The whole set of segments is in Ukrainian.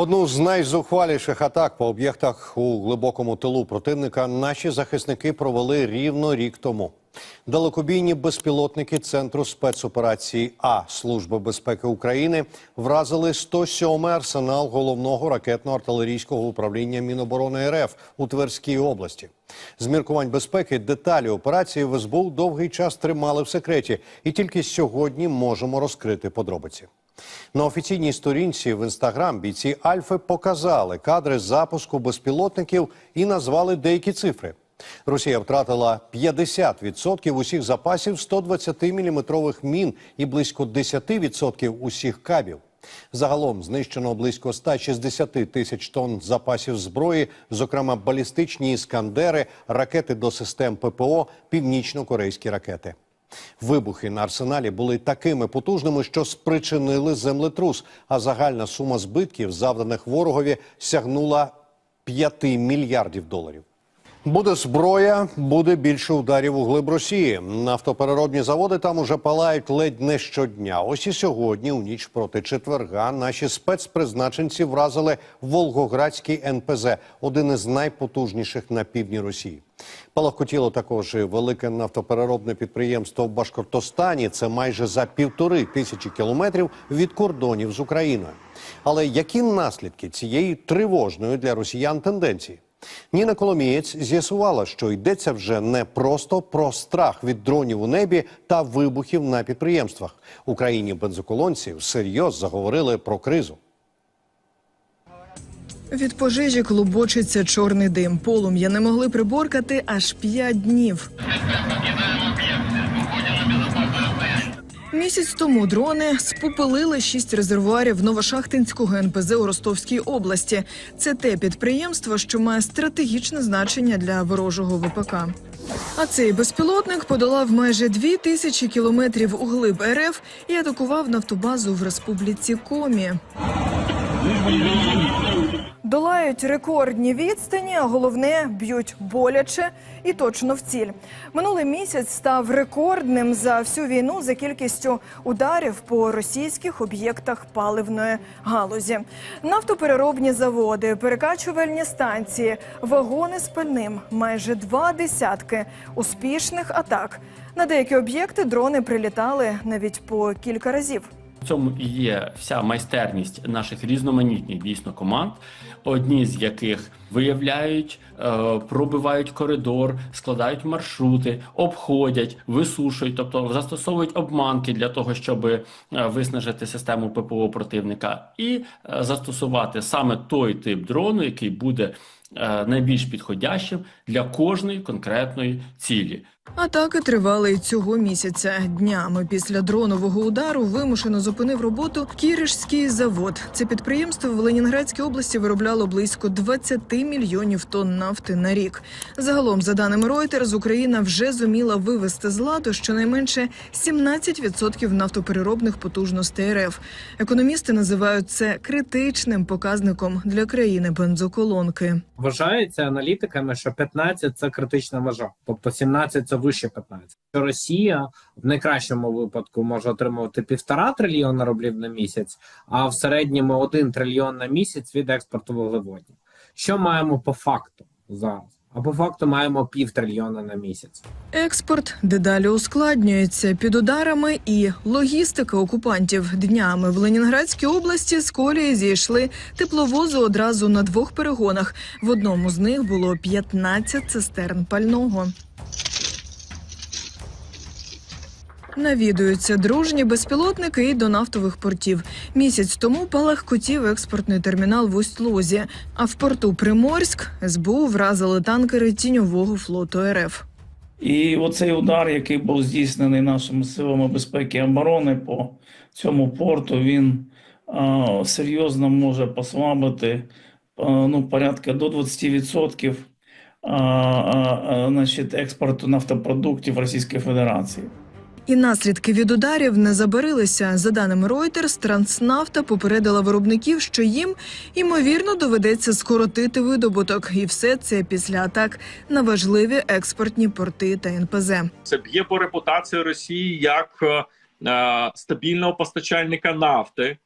Одну з найзухваліших атак по об'єктах у глибокому тилу противника наші захисники провели рівно рік тому. Далекобійні безпілотники Центру спецоперації А Служби безпеки України вразили 107-й арсенал головного ракетно-артилерійського управління Міноборони РФ у Тверській області. З міркувань безпеки деталі операції в СБУ довгий час тримали в секреті, і тільки сьогодні можемо розкрити подробиці. На офіційній сторінці в інстаграм бійці Альфи показали кадри запуску безпілотників і назвали деякі цифри. Росія втратила 50% усіх запасів 120-мм мін і близько 10% усіх кабів. Загалом знищено близько 160 тисяч тонн запасів зброї, зокрема балістичні іскандери, ракети до систем ППО, північно-корейські ракети. Вибухи на арсеналі були такими потужними, що спричинили землетрус. А загальна сума збитків, завданих ворогові, сягнула 5 мільярдів доларів. Буде зброя, буде більше ударів у глиб Росії. Нафтопереробні заводи там уже палають ледь не щодня. Ось і сьогодні, у ніч проти четверга, наші спецпризначенці вразили Волгоградський НПЗ, один із найпотужніших на півдні Росії. Палахкотіло також і велике нафтопереробне підприємство в Башкортостані. Це майже за півтори тисячі кілометрів від кордонів з Україною. Але які наслідки цієї тривожної для росіян тенденції? Ніна Коломієць з'ясувала, що йдеться вже не просто про страх від дронів у небі та вибухів на підприємствах. Україні бензоколонці всерйоз заговорили про кризу. Від пожежі клубочиться чорний дим. Полум'я не могли приборкати аж п'ять днів. Місяць тому дрони спопилили шість резервуарів Новошахтинського НПЗ у Ростовській області. Це те підприємство, що має стратегічне значення для ворожого ВПК. А цей безпілотник подолав майже дві тисячі кілометрів у глиб РФ і атакував нафтобазу в республіці Комі. Долають рекордні відстані, а головне б'ють боляче і точно в ціль. Минулий місяць став рекордним за всю війну за кількістю ударів по російських об'єктах паливної галузі. Нафтопереробні заводи, перекачувальні станції, вагони з пальним, майже два десятки успішних атак. На деякі об'єкти дрони прилітали навіть по кілька разів. Цьому і є вся майстерність наших різноманітних дійсно команд, одні з яких виявляють, е, пробивають коридор, складають маршрути, обходять, висушують, тобто застосовують обманки для того, щоб е, виснажити систему ППО противника, і е, застосувати саме той тип дрону, який буде найбільш підходящим для кожної конкретної цілі. Атаки тривали і цього місяця. Днями після дронового удару вимушено зупинив роботу Кіришський завод. Це підприємство в Ленінградській області виробляло близько 20 мільйонів тонн нафти на рік. Загалом, за даними Reuters, Україна вже зуміла вивести з ладу щонайменше 17% нафтопереробних потужностей РФ. Економісти називають це критичним показником для країни бензоколонки. Вважається аналітиками, що 15 – це критична межа, тобто 17 – це вище 15. Що Росія в найкращому випадку може отримувати півтора трильйона рублів на місяць, а в середньому 1 трильйон на місяць від експорту вуглеводнів. Що маємо по факту зараз? А по факту маємо пів трильйона на місяць. Експорт дедалі ускладнюється під ударами і логістика окупантів днями в Ленінградській області з колії зійшли тепловози одразу на двох перегонах. В одному з них було 15 цистерн пального. Навідуються дружні безпілотники і до нафтових портів. Місяць тому палахкотів експортний термінал в Усть-Лузі, а в порту Приморськ СБУ вразили танкери тіньового флоту РФ. І оцей удар, який був здійснений нашими силами безпеки і оборони по цьому порту, він а, серйозно може послабити а, ну, порядка до 20% а, а, а, значить, експорту нафтопродуктів Російської Федерації. І наслідки від ударів не забарилися. За даними Reuters, Транснафта попередила виробників, що їм ймовірно доведеться скоротити видобуток, і все це після атак на важливі експортні порти та НПЗ. Це б'є по репутації Росії як е, е, стабільного постачальника нафти,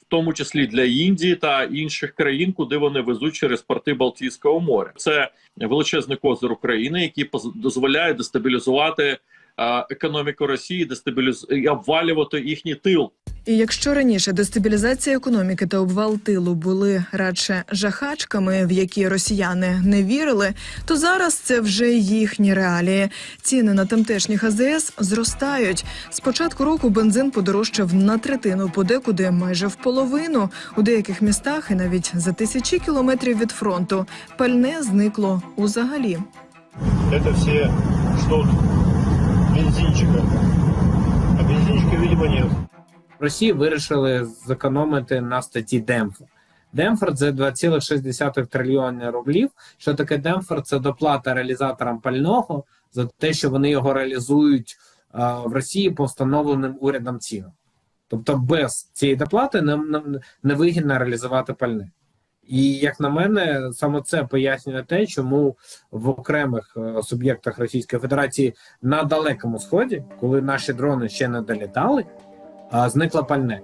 в тому числі для Індії та інших країн, куди вони везуть через порти Балтійського моря. Це величезний козир України, який дозволяє дестабілізувати економіку Росії, дестабіліз... і обвалювати їхній тил. І якщо раніше дестабілізація економіки та обвал тилу були радше жахачками, в які росіяни не вірили, то зараз це вже їхні реалії. Ціни на тамтешніх АЗС зростають. З початку року бензин подорожчав на третину, подекуди майже в половину. У деяких містах і навіть за тисячі кілометрів від фронту пальне зникло узагалі. Это все ждут бензинчика. А бензинчика, видимо, нет. В Росії вирішили зекономити на статті Демпфер. Демпфер це 2,6 трильйони рублів. Що таке Демпфер? Це доплата реалізаторам пального за те, що вони його реалізують в Росії по встановленим урядом цінам. Тобто без цієї доплати не, не, не вигідно реалізувати пальне. І як на мене, саме це пояснює те, чому в окремих е, суб'єктах Російської Федерації на далекому сході, коли наші дрони ще не долітали, зникла пальне.